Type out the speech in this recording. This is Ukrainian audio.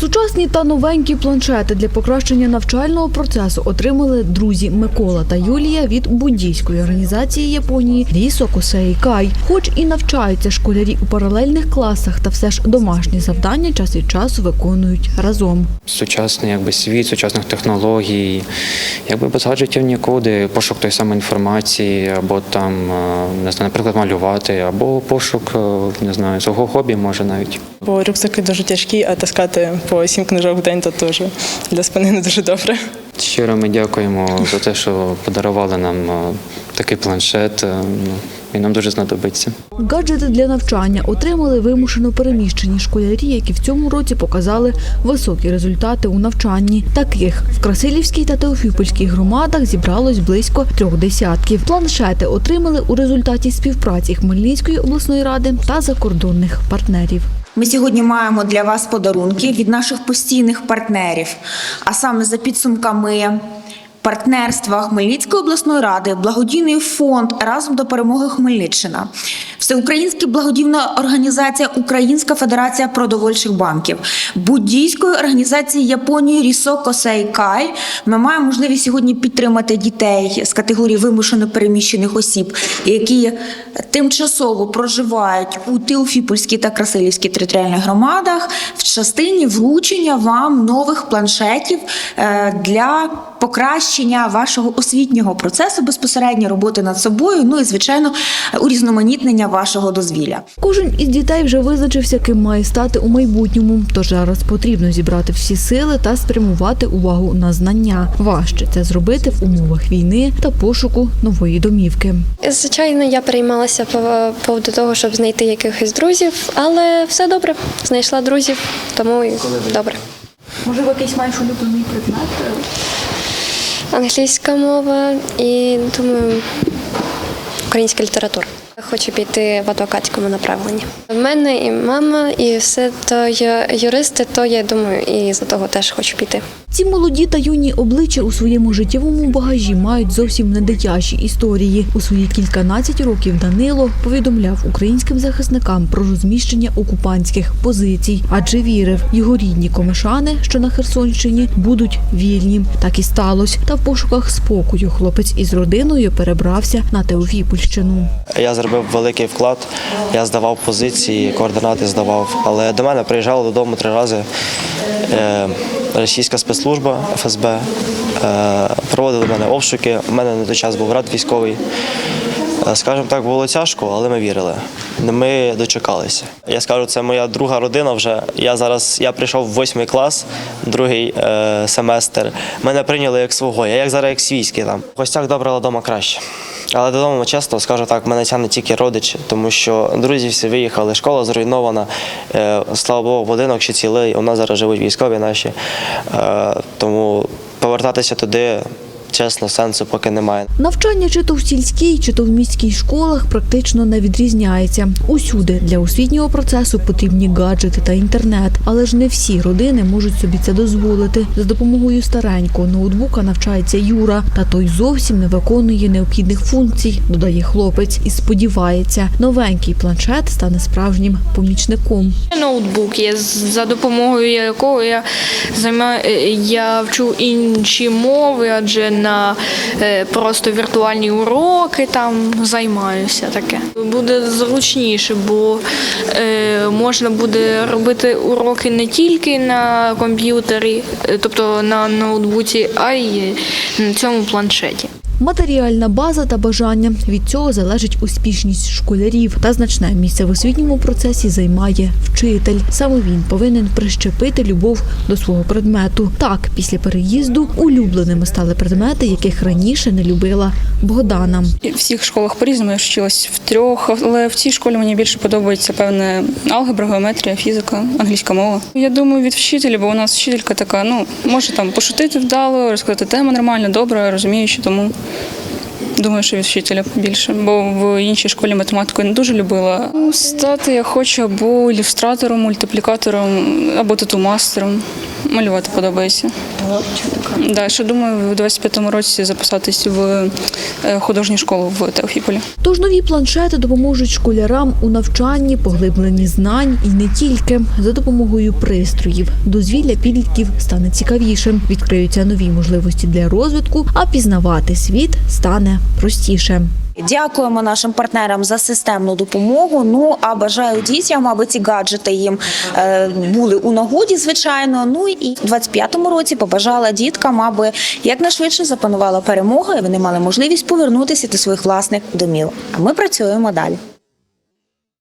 Сучасні та новенькі планшети для покращення навчального процесу отримали друзі Микола та Юлія від буддійської організації Японії Рісо Косей Кай. Хоч і навчаються школярі у паралельних класах, та все ж домашні завдання час від часу виконують разом. Сучасний якби світ, сучасних технологій, якби без гаджетів нікуди, пошук тої самої інформації, або там е, не знаю, наприклад, малювати, або пошук е, не знаю, свого хобі може навіть. Бо рюкзаки дуже тяжкі, а таскати по сім книжок в день то теж для спини не дуже добре. Щиро ми дякуємо за те, що подарували нам е, такий планшет. е, ну, Він нам дуже знадобиться. Гаджети для навчання отримали вимушено переміщені школярі, які в цьому році показали високі результати у навчанні. Таких в Красилівській та Теофіпольській громадах зібралось близько трьох десятків. Планшети отримали у результаті співпраці Хмельницької обласної ради та закордонних партнерів. Ми сьогодні маємо для вас подарунки від наших постійних партнерів, а саме за підсумками партнерства Хмельницької обласної ради, благодійний фонд разом до перемоги Хмельниччина, Всеукраїнська благодійна організація Українська Федерація продовольчих банків, буддійської організації Японії Рісо Косей. Ми маємо можливість сьогодні підтримати дітей з категорії вимушено переміщених осіб, які тимчасово проживають у Теофіпольській та Красилівській територіальних громадах в частині влучення вам нових планшетів е, для покращення вашого освітнього процесу, безпосередньо роботи над собою, ну і звичайно урізноманітнення вашого дозвілля. Кожен із дітей вже визначився, ким має стати у майбутньому. Тож зараз потрібно зібрати всі сили та спрямувати увагу на знання. Важче це зробити в умовах війни та пошуку нової домівки. Звичайно, я переймалася по поводу того, щоб знайти якихось друзів, але все добре. Знайшла друзів, тому і добре. Можливо, якийсь маєш улюблений предмет? Англійська мова і думаю, українська література. Хочу піти в адвокатському направленні. В мене і мама, і все то юристи, то я думаю, і за того теж хочу піти. Ці молоді та юні обличчя у своєму життєвому багажі мають зовсім не дитячі історії. У свої кільканадцять років Данило повідомляв українським захисникам про розміщення окупантських позицій, адже вірив, його рідні комишани, що на Херсонщині, будуть вільні. Так і сталося. Та в пошуках спокою хлопець із родиною перебрався на Теофіпольщину. Я зробив великий вклад, я здавав позиції, координати здавав. Але до мене приїжджала додому три рази е, російська спецслужба ФСБ, проводила проводили в мене обшуки. У мене на той час був брат військовий. Е, Скажімо так, було тяжко, але ми вірили. Ми дочекалися. Я скажу, це моя друга родина вже. Я зараз я прийшов в восьмий клас, другий е, семестр. Мене прийняли як свого, я як зараз як свійський там. В гостях добре, вдома краще. Але додому, чесно, скажу так, мене тягне тільки родичі, тому що друзі всі виїхали, школа зруйнована. Е, слава Богу, будинок ще цілий. У нас зараз живуть військові наші. Е, тому повертатися туди, чесно, сенсу поки немає. Навчання чи то в сільській, чи то в міській школах практично не відрізняється. Усюди для освітнього процесу потрібні гаджети та інтернет, але ж не всі родини можуть собі це дозволити. За допомогою старенького ноутбука навчається Юра, та той зовсім не виконує необхідних функцій, додає хлопець, і сподівається, новенький планшет стане справжнім помічником. Ноутбук є за допомогою якого я займаю, е, я вчу інші мови, адже на е, просто віртуальні уроки там займаюся таке. Буде зручніше, бо е, можна буде робити уроки не тільки на комп'ютері, е, тобто на ноутбуці, а й на цьому планшеті. Матеріальна база та бажання від цього залежить успішність школярів. Та значне місце в освітньому процесі займає вчитель. Саме він повинен прищепити любов до свого предмету. Так, після переїзду улюбленими стали предмети, яких раніше не любила Богдана. В всіх школах по-різному я ж вчилась в трьох, але в цій школі мені більше подобається певне алгебра, геометрія, фізика, англійська мова. Я думаю, від вчителя, бо у нас вчителька така, ну може там пошутити вдало, розказати тему нормально, добре, розуміючи, тому. Думаю, що від вчителя більше, бо в іншій школі математику я не дуже любила. Ну, Стати я хочу або ілюстратором, мультиплікатором, або тату-мастером. Малювати подобається. Да, ще думаю, в 25-му році записатись в е, художню школу в Теофіпольській. Фіполі. Тож нові планшети допоможуть школярам у навчанні, поглибленні знань і не тільки за допомогою пристроїв. Дозвілля підлітків стане цікавішим, відкриються нові можливості для розвитку, а пізнавати світ стане простіше. Дякуємо нашим партнерам за системну допомогу. Ну а бажаю дітям, аби ці гаджети їм е, були у нагоді, звичайно. Ну і в 25-му році побажала діткам, аби якнайшвидше запанувала перемога, і вони мали можливість повернутися до своїх власних домів. А ми працюємо далі.